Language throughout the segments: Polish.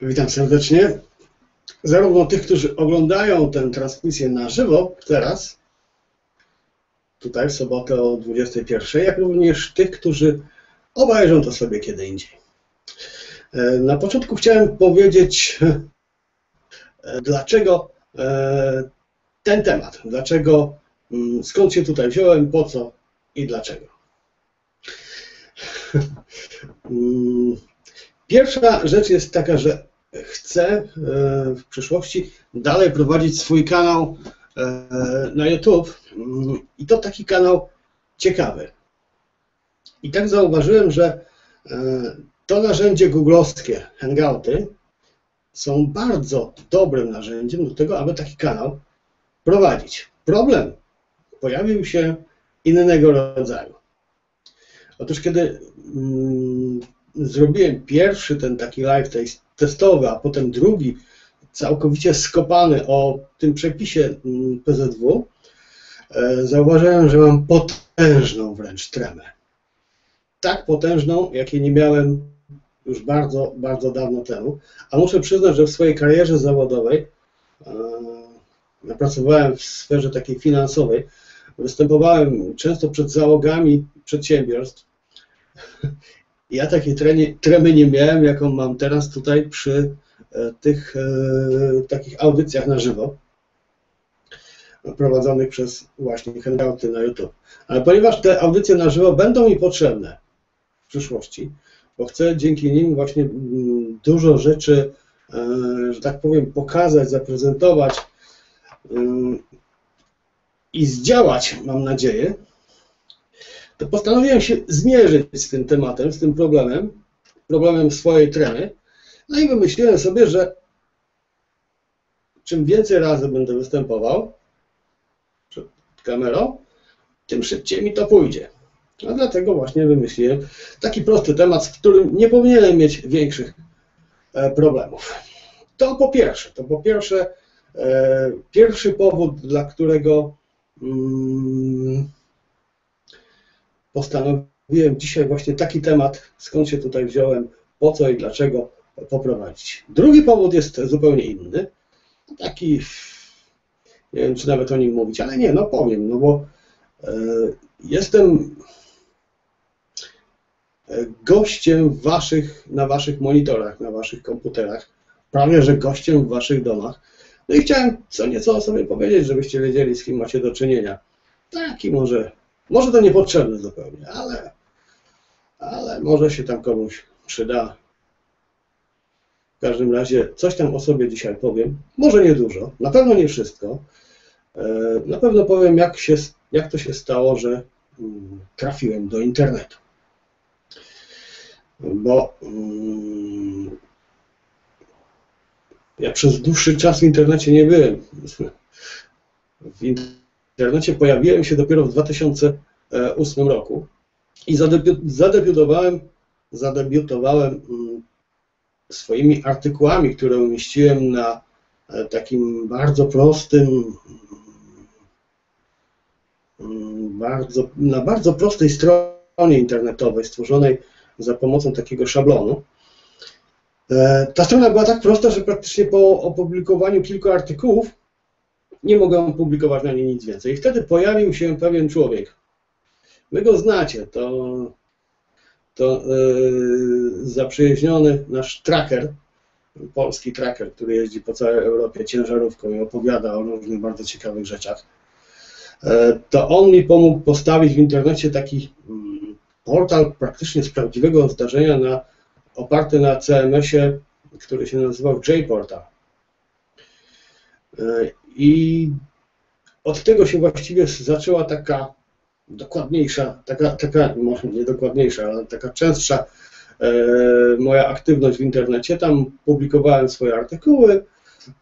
Witam serdecznie. Zarówno tych, którzy oglądają tę transmisję na żywo teraz, tutaj w sobotę o 21, jak również tych, którzy obejrzą to sobie kiedy indziej. E, na początku chciałem powiedzieć, e, dlaczego e, ten temat, dlaczego, mm, skąd się tutaj wziąłem, po co i dlaczego. Mm, pierwsza rzecz jest taka, że chcę w przyszłości dalej prowadzić swój kanał na YouTube mm, i to taki kanał ciekawy. I tak zauważyłem, że to narzędzie googlowskie, Hangouty, są bardzo dobrym narzędziem do tego, aby taki kanał prowadzić. Problem pojawił się innego rodzaju. Otóż kiedy mm, zrobiłem pierwszy ten taki live testowy, a potem drugi, całkowicie skopany o tym przepisie mm, PZW, e, zauważyłem, że mam potężną wręcz tremę. Tak potężną, jakiej nie miałem już bardzo, bardzo dawno temu. A muszę przyznać, że w swojej karierze zawodowej e, pracowałem w sferze takiej finansowej. Występowałem często przed załogami przedsiębiorstw. Ja takiej tremy nie miałem, jaką mam teraz tutaj przy e, tych e, takich audycjach na żywo prowadzonych przez właśnie hangouty na YouTube. Ale ponieważ te audycje na żywo będą mi potrzebne w przyszłości, bo chcę dzięki nim właśnie mm, dużo rzeczy, e, że tak powiem, pokazać, zaprezentować mm, i zdziałać, mam nadzieję, to postanowiłem się zmierzyć z tym tematem, z tym problemem, problemem swojej tremy. No i wymyśliłem sobie, że czym więcej razy będę występował przed kamerą, tym szybciej mi to pójdzie. A dlatego właśnie wymyśliłem taki prosty temat, w którym nie powinienem mieć większych e, problemów. To po pierwsze, to po pierwsze, e, pierwszy powód, dla którego mm, postanowiłem dzisiaj właśnie taki temat, skąd się tutaj wziąłem, po co i dlaczego poprowadzić. Drugi powód jest zupełnie inny, taki, nie wiem czy nawet o nim mówić, ale nie, no powiem, no bo e, jestem gościem waszych, na waszych monitorach, na waszych komputerach, prawie że gościem w waszych domach. No i chciałem co nieco o sobie powiedzieć, żebyście wiedzieli, z kim macie do czynienia. Taki może, może to niepotrzebne zupełnie, ale, ale może się tam komuś przyda. W każdym razie coś tam o sobie dzisiaj powiem. Może nie dużo, na pewno nie wszystko. E, na pewno powiem, jak, się, jak to się stało, że mm, trafiłem do internetu bo mm, ja przez dłuższy czas w internecie nie byłem. W internecie pojawiłem się dopiero w 2008 roku i zadebiutowałem, zadebiutowałem mm, swoimi artykułami, które umieściłem na e, takim bardzo prostym, mm, bardzo, na bardzo prostej stronie internetowej stworzonej za pomocą takiego szablonu. E, ta strona była tak prosta, że praktycznie po opublikowaniu kilku artykułów nie mogłem publikować na niej nic więcej. I wtedy pojawił się pewien człowiek. Wy go znacie, to, to yy, zaprzyjaźniony nasz tracker, polski tracker, który jeździ po całej Europie ciężarówką i opowiada o różnych bardzo ciekawych rzeczach. E, to on mi pomógł postawić w internecie taki portal praktycznie z prawdziwego zdarzenia na, oparty na CMS-ie, który się nazywał JPortal. I od tego się właściwie zaczęła taka dokładniejsza, taka, taka może nie dokładniejsza, ale taka częstsza e, moja aktywność w internecie. Tam publikowałem swoje artykuły,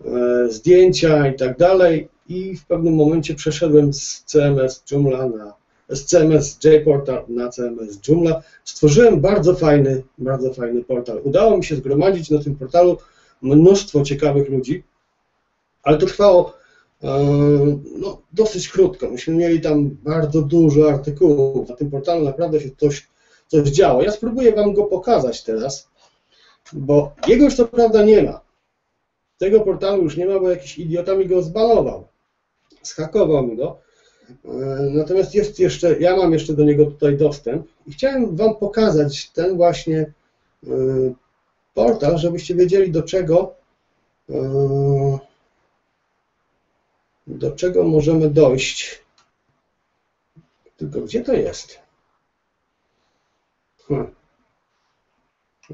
e, zdjęcia i tak dalej i w pewnym momencie przeszedłem z CMS Joomla na z CMS JPortal na CMS Joomla. Stworzyłem bardzo fajny, bardzo fajny portal. Udało mi się zgromadzić na tym portalu mnóstwo ciekawych ludzi, ale to trwało no, dosyć krótko. Myśmy mieli tam bardzo dużo artykułów. Na tym portalu naprawdę się coś, coś działo. Ja spróbuję Wam go pokazać teraz. bo jego już co prawda nie ma. Tego portalu już nie ma, bo jakiś idiota mi go zbanował. Schakował mi go. E, natomiast jest jeszcze, ja mam jeszcze do niego tutaj dostęp i chciałem Wam pokazać ten właśnie e, portal, żebyście wiedzieli do czego e, do czego możemy dojść. Tylko gdzie to jest? Hmm.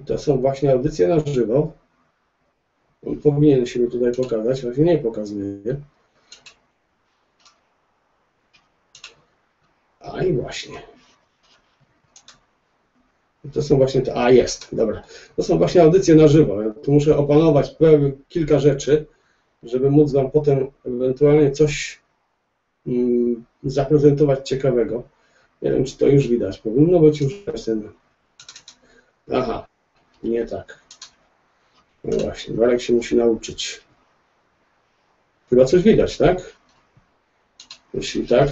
To są właśnie audycje na żywo. On powinien się tutaj pokazać, ale się nie pokazuje. A i właśnie. To są właśnie te. A jest, dobra. To są właśnie audycje na żywo. Ja tu muszę opanować kilka rzeczy, żeby móc Wam potem ewentualnie coś mm, zaprezentować ciekawego. Nie wiem, czy to już widać. Powinno być już ten. Aha, nie tak. No właśnie, Marek się musi nauczyć. Chyba coś widać, tak? Jeśli tak,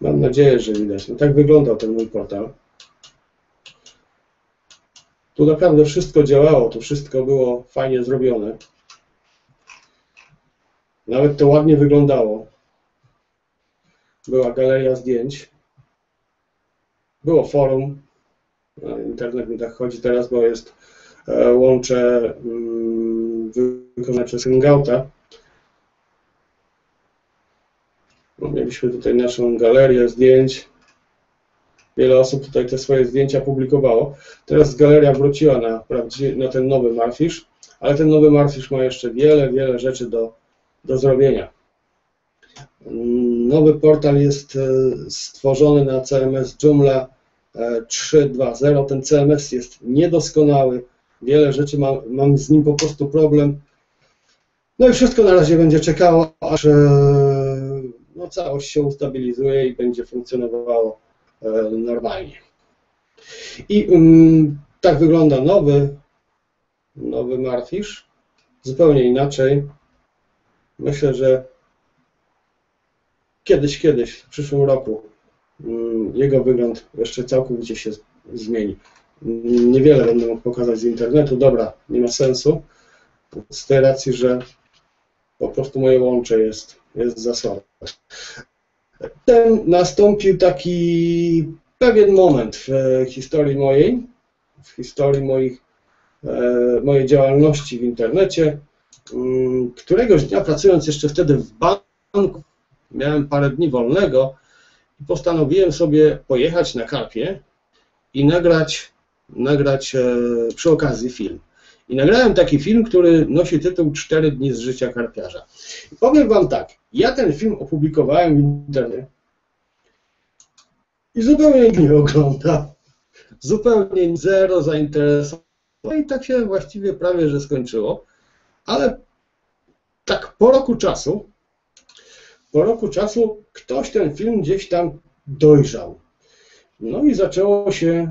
mam nadzieję, że widać. No tak wyglądał ten mój portal. Tu naprawdę wszystko działało, to wszystko było fajnie zrobione. Nawet to ładnie wyglądało. Była galeria zdjęć. Było forum. No, internet mi tak chodzi teraz, bo jest e, łącze mm, wykonane przez Hangouta. No, mieliśmy tutaj naszą galerię zdjęć. Wiele osób tutaj te swoje zdjęcia publikowało. Teraz galeria wróciła na, na ten nowy Marfish, ale ten nowy Marfish ma jeszcze wiele, wiele rzeczy do, do zrobienia. Nowy portal jest e, stworzony na CMS Joomla 3.2.0. Ten CMS jest niedoskonały. Wiele rzeczy mam, mam z nim po prostu problem. No i wszystko na razie będzie czekało, aż e, no, całość się ustabilizuje i będzie funkcjonowało e, normalnie. I um, tak wygląda nowy, nowy Marfish. Zupełnie inaczej. Myślę, że kiedyś, kiedyś, w przyszłym roku mm, jego wygląd jeszcze całkowicie się zmieni. Niewiele będę mógł pokazać z internetu, dobra, nie ma sensu, z tej racji, że po prostu moje łącze jest, jest za słabe. Ten nastąpił taki pewien moment w historii mojej, w historii moich, e, mojej działalności w internecie, któregoś dnia pracując jeszcze wtedy w banku, miałem parę dni wolnego i postanowiłem sobie pojechać na karpie i nagrać, nagrać e, przy okazji film. I nagrałem taki film, który nosi tytuł Cztery dni z życia karpiarza. I powiem Wam tak, ja ten film opublikowałem w internecie i zupełnie nie ogląda. Zupełnie zero zainteresowania. No i tak się właściwie prawie, że skończyło. Ale tak po roku czasu, po roku czasu ktoś ten film gdzieś tam dojrzał. No i zaczęło się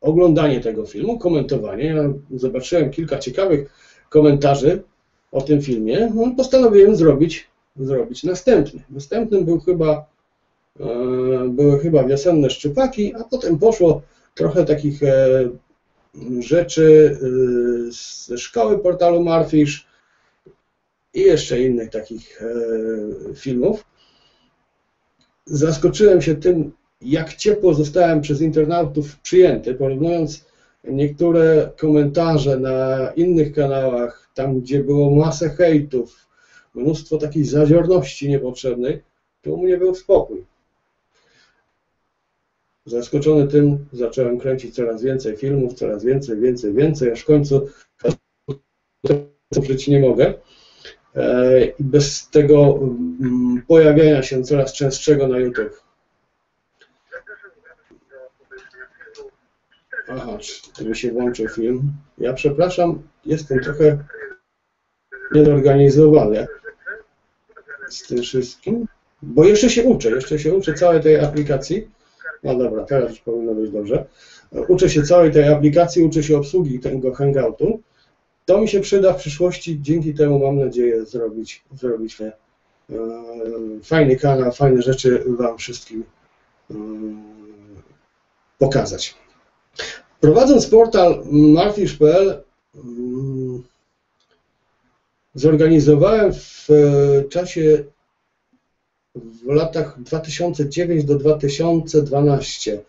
oglądanie tego filmu, komentowanie. Ja zobaczyłem kilka ciekawych komentarzy o tym filmie. No, postanowiłem zrobić, zrobić następny. Następnym był chyba, e, były chyba wiosenne szczypaki, a potem poszło trochę takich e, rzeczy y, ze szkoły portalu Marfish i jeszcze innych takich e, filmów. Zaskoczyłem się tym, jak ciepło zostałem przez internautów przyjęty, porównując niektóre komentarze na innych kanałach, tam gdzie było masę hejtów, mnóstwo takiej zaziorności niepotrzebnej, to u mnie był spokój. Zaskoczony tym zacząłem kręcić coraz więcej filmów, coraz więcej, więcej, więcej, aż w końcu żyć nie mogę. E, I bez tego mm, pojawiania się coraz częstszego na YouTube. Aha, mi się włączył film. Ja przepraszam, jestem trochę niezorganizowany z tym wszystkim, bo jeszcze się uczę, jeszcze się uczę całej tej aplikacji. No dobra, teraz już powinno być dobrze. Uczę się całej tej aplikacji, uczę się obsługi tego Hangoutu. To mi się przyda w przyszłości, dzięki temu mam nadzieję zrobić, zrobić e, fajny kanał, fajne rzeczy Wam wszystkim e, pokazać. Prowadząc portal marfish.pl mm, zorganizowałem w czasie w latach 2009 do 2012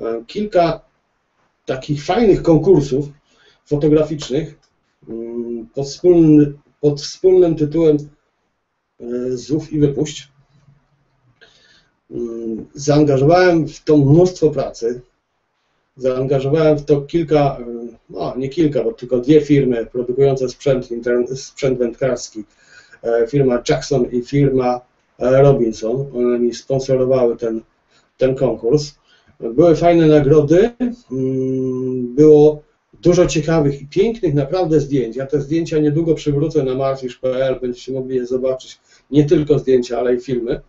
e, kilka takich fajnych konkursów fotograficznych mm, pod, wspólny, pod wspólnym tytułem e, Zów i wypuść. Mm, zaangażowałem w to mnóstwo pracy. Zaangażowałem w to kilka, e, no nie kilka, bo tylko dwie firmy produkujące sprzęt, sprzęt wędkarski. Firma Jackson i firma Robinson. One mi sponsorowały ten, ten konkurs. Były fajne nagrody, mm, było dużo ciekawych i pięknych naprawdę zdjęć. Ja te zdjęcia niedługo przywrócę na marfisz.pl, będziecie mogli je zobaczyć, nie tylko zdjęcia, ale i filmy.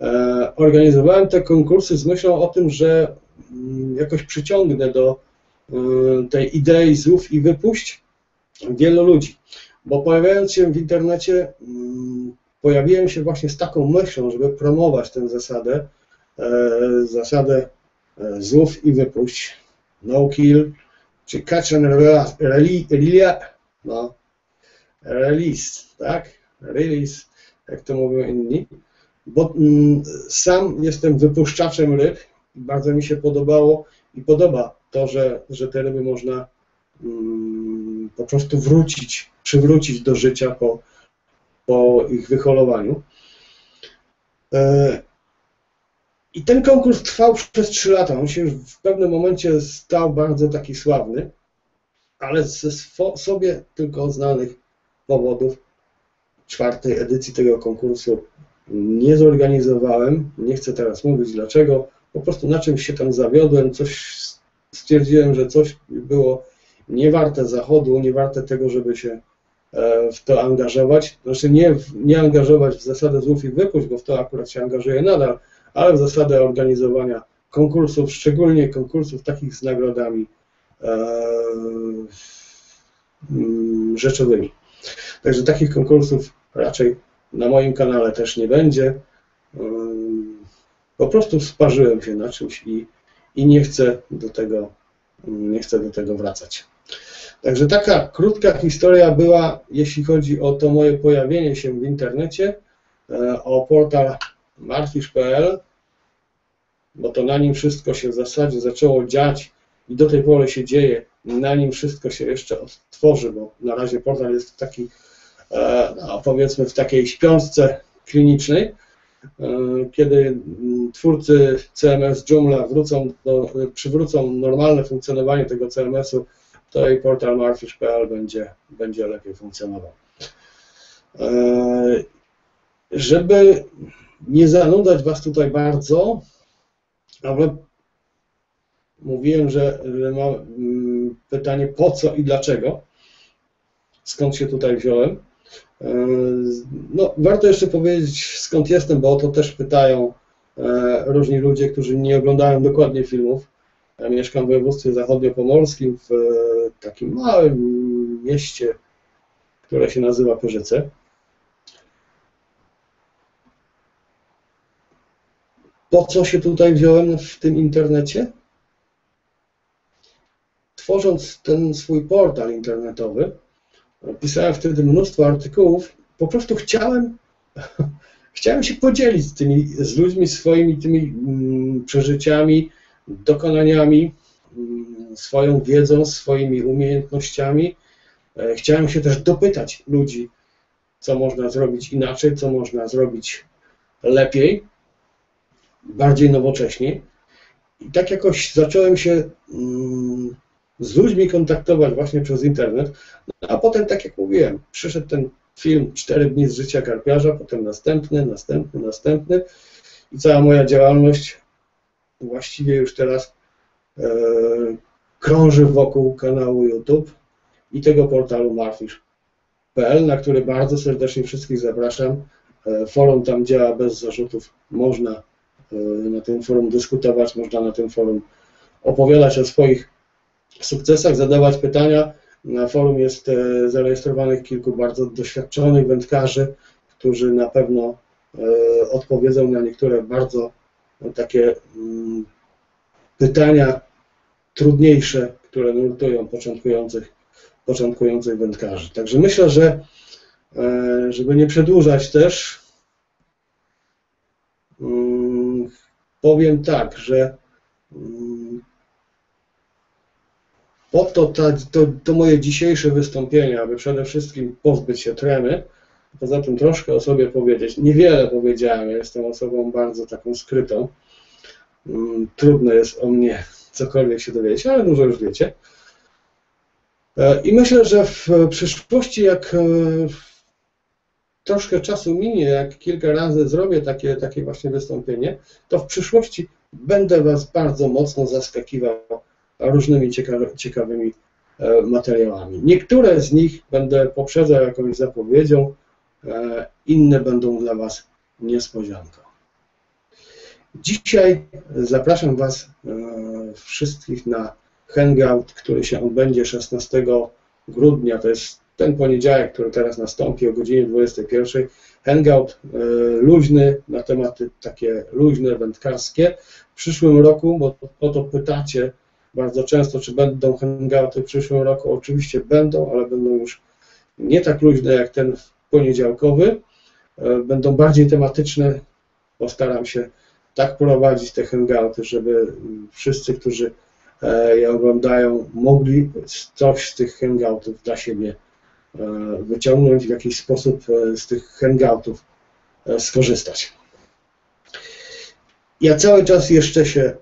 E, organizowałem te konkursy z myślą o tym, że mm, jakoś przyciągnę do e, tej idei złów i wypuść wielu ludzi. Bo pojawiając się w internecie, mm, pojawiłem się właśnie z taką myślą, żeby promować tę zasadę, e, zasadę e, złów i wypuść, no kill, czy catch and release, no, release, tak, release, jak to mówią inni, bo mm, sam jestem wypuszczaczem ryb i bardzo mi się podobało i podoba to, że, że te ryby można mm, po prostu wrócić, przywrócić do życia po, po ich wyholowaniu. E, I ten konkurs trwał przez 3 lata. On się w pewnym momencie stał bardzo taki sławny, ale ze sobie tylko znanych powodów czwartej edycji tego konkursu nie zorganizowałem. Nie chcę teraz mówić dlaczego. Po prostu na czymś się tam zawiodłem, coś stwierdziłem, że coś było niewarte zachodu, niewarte tego, żeby się w to angażować. Znaczy nie, nie angażować w zasadę złów i wypuść, bo w to akurat się angażuję nadal, ale w zasadę organizowania konkursów, szczególnie konkursów takich z nagrodami e, mm, rzeczowymi. Także takich konkursów raczej na moim kanale też nie będzie. E, po prostu sparzyłem się na czymś i, i nie chcę do tego, nie chcę do tego wracać. Także taka krótka historia była, jeśli chodzi o to moje pojawienie się w internecie, e, o portal marfisz.pl, bo to na nim wszystko się w zasadzie zaczęło dziać i do tej pory się dzieje. Na nim wszystko się jeszcze odtworzy, bo na razie portal jest w taki, e, no, powiedzmy, w takiej śpiączce klinicznej. E, kiedy twórcy CMS Joomla wrócą do, przywrócą normalne funkcjonowanie tego CMS-u to i portal marfish.pl będzie, będzie lepiej funkcjonował. E, żeby nie zanudzać Was tutaj bardzo, ale mówiłem, że, mam mm, pytanie po co i dlaczego, skąd się tutaj wziąłem. E, no, warto jeszcze powiedzieć skąd jestem, bo o to też pytają e, różni ludzie, którzy nie oglądają dokładnie filmów. Ja mieszkam w województwie zachodniopomorskim, w takim małym mieście, które się nazywa Pyrzyce. Po co się tutaj wziąłem w tym internecie? Tworząc ten swój portal internetowy, pisałem wtedy mnóstwo artykułów, po prostu chciałem, chciałem się podzielić z tymi, z ludźmi swoimi tymi mm, przeżyciami, dokonaniami, mm, swoją wiedzą, swoimi umiejętnościami. E, chciałem się też dopytać ludzi, co można zrobić inaczej, co można zrobić lepiej, bardziej nowocześnie. I tak jakoś zacząłem się mm, z ludźmi kontaktować właśnie przez internet, no, a potem, tak jak mówiłem, przyszedł ten film Cztery dni z życia karpiarza, potem następny, następny, następny i cała moja działalność właściwie już teraz e, krąży wokół kanału YouTube i tego portalu marfish.pl, na który bardzo serdecznie wszystkich zapraszam. E, forum tam działa bez zarzutów. Można e, na tym forum dyskutować, można na tym forum opowiadać o swoich sukcesach, zadawać pytania. Na forum jest e, zarejestrowanych kilku bardzo doświadczonych wędkarzy, którzy na pewno odpowiedzą na niektóre bardzo takie mm, pytania trudniejsze, które nurtują początkujących, początkujących wędkarzy. Także myślę, że e, żeby nie przedłużać też, mm, powiem tak, że mm, po to, ta, to, to moje dzisiejsze wystąpienie, aby przede wszystkim pozbyć się tremy, poza tym troszkę o sobie powiedzieć. Niewiele powiedziałem, jestem osobą bardzo taką skrytą. Mm, trudno jest o mnie cokolwiek się dowiedzieć, ale dużo już wiecie. E, I myślę, że w przyszłości, jak e, troszkę czasu minie, jak kilka razy zrobię takie, takie właśnie wystąpienie, to w przyszłości będę Was bardzo mocno zaskakiwał różnymi ciekawymi e, materiałami. Niektóre z nich będę poprzedzał jakąś zapowiedzią, inne będą dla Was niespodzianką. Dzisiaj zapraszam Was wszystkich na hangout, który się odbędzie 16 grudnia, to jest ten poniedziałek, który teraz nastąpi o godzinie 21. Hangout e, luźny na tematy takie luźne, wędkarskie. W przyszłym roku, bo o to pytacie bardzo często, czy będą hangouty w przyszłym roku. Oczywiście będą, ale będą już nie tak luźne jak ten poniedziałkowy. E, będą bardziej tematyczne. Postaram się tak prowadzić te hangouty, żeby wszyscy, którzy e, je oglądają, mogli coś z tych hangoutów dla siebie e, wyciągnąć, w jakiś sposób e, z tych hangoutów skorzystać. Ja cały czas jeszcze się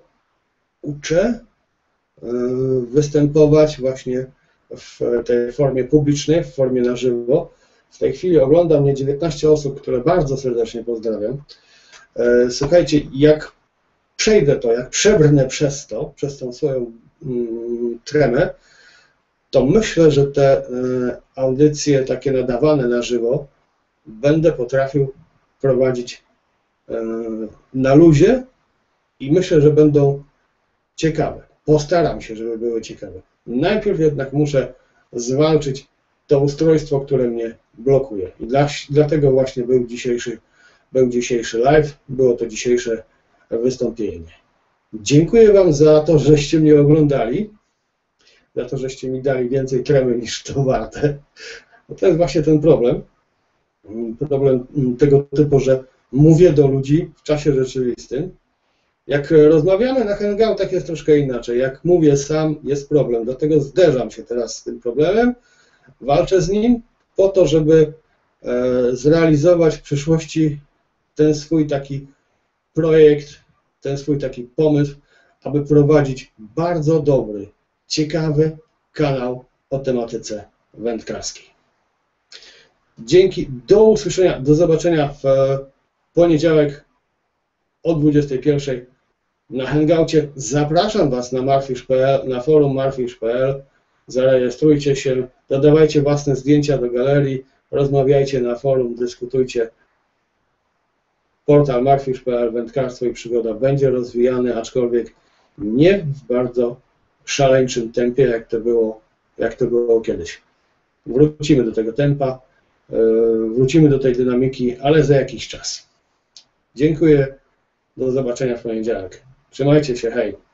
uczę występować właśnie w tej formie publicznej, w formie na żywo. W tej chwili ogląda mnie 19 osób, które bardzo serdecznie pozdrawiam. E, słuchajcie, jak przejdę to, jak przebrnę przez to, przez tą swoją mm, tremę, to myślę, że te e, audycje takie nadawane na żywo będę potrafił prowadzić e, na luzie i myślę, że będą ciekawe. Postaram się, żeby były ciekawe. Najpierw jednak muszę zwalczyć to ustrojstwo, które mnie blokuje. I dla, dlatego właśnie był dzisiejszy był dzisiejszy live, było to dzisiejsze wystąpienie. Dziękuję Wam za to, żeście mnie oglądali, za to, żeście mi dali więcej tremy niż to warte. No to jest właśnie ten problem. Problem tego typu, że mówię do ludzi w czasie rzeczywistym. Jak rozmawiamy na hangoutach jest troszkę inaczej. Jak mówię sam, jest problem. Dlatego zderzam się teraz z tym problemem, walczę z nim po to, żeby e, zrealizować w przyszłości ten swój taki projekt, ten swój taki pomysł, aby prowadzić bardzo dobry, ciekawy kanał o tematyce wędkarskiej. Dzięki, do usłyszenia, do zobaczenia w poniedziałek o 21 na Hangoucie. Zapraszam Was na marfish.pl, na forum marfish.pl. Zarejestrujcie się, dodawajcie własne zdjęcia do galerii, rozmawiajcie na forum, dyskutujcie. Portal marfish.pl, wędkarstwo i przygoda będzie rozwijany, aczkolwiek nie w bardzo szaleńczym tempie, jak to było, jak to było kiedyś. Wrócimy do tego tempa, e, wrócimy do tej dynamiki, ale za jakiś czas. Dziękuję, do zobaczenia w poniedziałek. Trzymajcie się, hej!